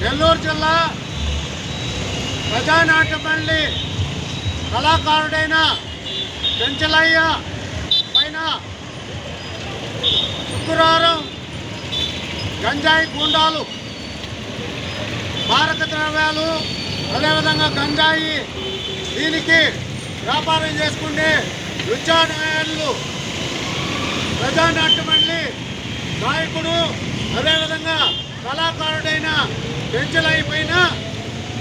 నెల్లూరు జిల్లా ప్రజానాట్య మండలి కళాకారుడైన పెంచలయ్య పైన శుక్రవారం గంజాయి గుండాలు మారక ద్రవ్యాలు అదేవిధంగా గంజాయి దీనికి వ్యాపారం చేసుకునే విద్యానాయాలు ప్రజానాట్యమల్లి నాయకుడు అదేవిధంగా కళాకారుడైన పెంచలైపోయిన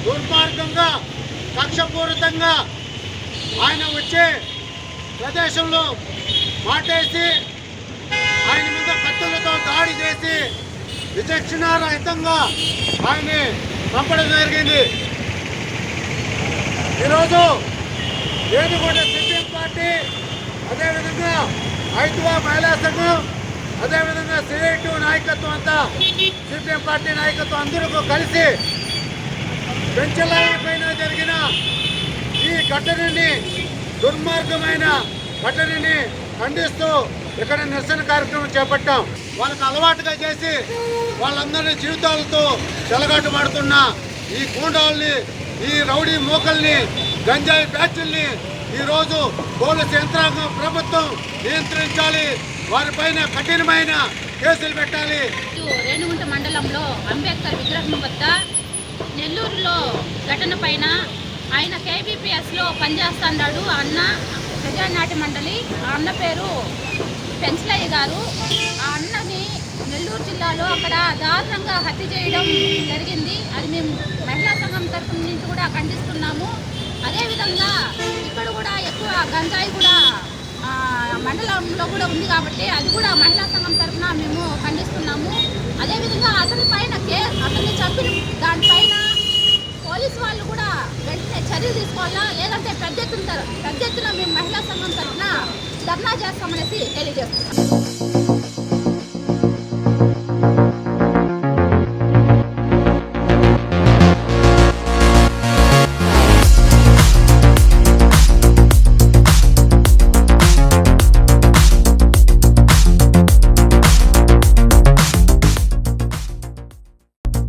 దుర్మార్గంగా కక్షపూరితంగా ఆయన వచ్చే ప్రదేశంలో మాటేసి ఆయన మీద కత్తులతో దాడి చేసి విచక్షణారహితంగా ఆయన్ని పంపడం జరిగింది. ఈరోజు ఏనుగోడ సిపిఎం పార్టీ అదేవిధంగా ఐదువా మహిళా సంఘం అదేవిధంగా సిఐటి నాయకత్వం అంతా సిపిఎం పార్టీ నాయకత్వం అందరూ కలిసి పెంచలాయి పైన జరిగిన ఈ ఘటనని దుర్మార్గమైన ఘటనని ఖండిస్తూ ఇక్కడ నిరసన కార్యక్రమం చేపట్టాం. వాళ్ళకి అలవాటుగా చేసి వాళ్ళందరి జీవితాలతో చెలగాటమాడుతున్న ఈ గూండాల్ని ఈ రౌడీ మూకల్ని గంజాయి బ్యాచ్ల్ని ఈరోజు పోలీసు యంత్రాంగం ప్రభుత్వం నియంత్రించాలి. వారిపైన కఠినమైన కేసులు పెట్టాలి. ఇటు రేణుగుంట మండలంలో అంబేద్కర్ విగ్రహం వద్ద నెల్లూరులో ఘటన పైన ఆయన కేబీపీఎస్లో పనిచేస్తున్నాడు అన్న ప్రజానాటి మండలి. అన్న పేరు పెంచలయ్య గారు. నెల్లూరు జిల్లాలో అక్కడ దారుణంగా హత్య చేయడం జరిగింది. అది మేము మహిళా సంఘం తరఫున నుంచి కూడా ఖండిస్తున్నాము. అదేవిధంగా ఇక్కడ కూడా ఎక్కువ గంజాయి కూడా మండలంలో కూడా ఉంది కాబట్టి అది కూడా మహిళా సంఘం తరఫున మేము ఖండిస్తున్నాము. అదేవిధంగా అతని పైన కే అతన్ని చంపిన దానిపైన పోలీసు వాళ్ళు కూడా వెంటనే చర్యలు తీసుకోవాలా? లేదంటే పెద్ద ఎత్తున పెద్ద ఎత్తున మేము మహిళా సంఘం తరఫున ధర్నా చేస్తామనేసి తెలియజేస్తున్నాం.